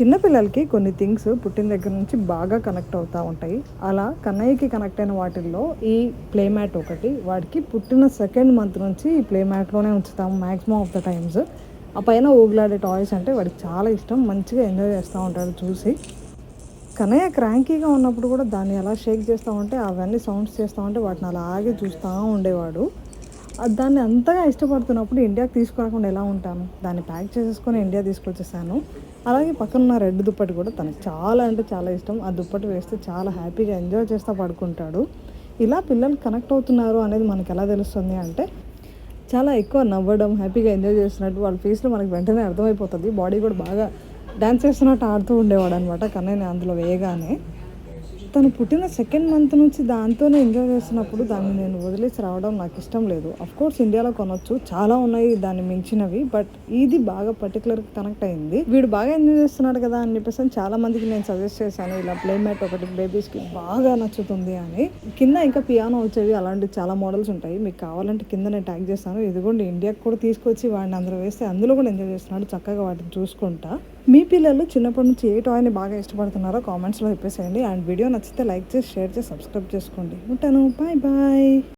చిన్నపిల్లలకి కొన్ని థింగ్స్ పుట్టిన దగ్గర నుంచి బాగా కనెక్ట్ అవుతూ ఉంటాయి. అలా కన్నయ్యకి కనెక్ట్ అయిన వాటిల్లో ఈ ప్లే మ్యాట్ ఒకటి వాడికి పుట్టిన సెకండ్ మంత్ నుంచి ఈ ప్లే మ్యాట్లోనే ఉంచుతాము మ్యాక్సిమం ఆఫ్ ద టైమ్స్. ఆ పైన ఊగులాడే టాయ్స్ అంటే వాడికి చాలా ఇష్టం మంచిగా ఎంజాయ్ చేస్తూ ఉంటాడు చూసి. కన్నయ్య క్రాంకీగా ఉన్నప్పుడు కూడా దాన్ని ఎలా షేక్ చేస్తూ ఉంటే అవన్నీ సౌండ్స్ చేస్తూ ఉంటే వాటిని అలాగే చూస్తూ ఉండేవాడు. దాన్ని అంతగా ఇష్టపడుతున్నప్పుడు ఇండియాకి తీసుకురాకుండా ఎలా ఉంటాను? దాన్ని ప్యాక్ చేసేసుకొని ఇండియా తీసుకొచ్చేసాను. అలాగే పక్కన ఉన్న రెడ్ దుప్పటి కూడా తనకి చాలా అంటే చాలా ఇష్టం. ఆ దుప్పటి వేస్తే చాలా హ్యాపీగా ఎంజాయ్ చేస్తూ పడుకుంటాడు. ఇలా పిల్లలు కనెక్ట్ అవుతున్నారు అనేది మనకు ఎలా తెలుస్తుంది అంటే చాలా ఎక్కువ నవ్వడం హ్యాపీగా ఎంజాయ్ చేస్తున్నట్టు వాళ్ళ ఫేస్లో మనకి వెంటనే అర్థమైపోతుంది. బాడీ కూడా బాగా డ్యాన్స్ చేస్తున్నట్టు ఆడుతూ ఉండేవాడు అనమాట కన్నయ్య అందులో వేయగానే. తను పుట్టిన సెకండ్ మంత్ నుంచి దాంతోనే ఎంజాయ్ చేస్తున్నప్పుడు దాన్ని నేను వదిలేసి రావడం నాకు ఇష్టం లేదు. అఫ్ కోర్స్ ఇండియాలో కొనొచ్చు. చాలా ఉన్నాయి దాన్ని మించినవి బట్ ఇది బాగా పర్టికులర్ కనెక్ట్ అయింది. వీడు బాగా ఎంజాయ్ చేస్తున్నాడు కదా అని చెప్పేసి చాలా మందికి నేను సజెస్ట్ చేశాను. ఇలా ప్లే ఒకటి బేబీస్కి బాగా నచ్చుతుంది అని. కింద ఇంకా పియానో వచ్చేవి అలాంటి చాలా మోడల్స్ ఉంటాయి. మీకు కావాలంటే కింద నేను ట్యాగ్ చేస్తాను ఇదిగోండి ఇండియాకి కూడా తీసుకొచ్చి వాడిని అందరూ వేస్తే అందులో కూడా ఎంజాయ్ చేస్తున్నాడు. చక్కగా వాటిని చూసుకుంటా. మీ పిల్లలు చిన్నప్పటి నుంచి ఏ టాయ్ని బాగా ఇష్టపడుతున్నారో కామెంట్స్లో చెప్పేసేయండి. అండ్ వీడియో నచ్చితే లైక్ చేసి షేర్ చేసి సబ్స్క్రైబ్ చేసుకోండి. ఉంటాను. Bye bye.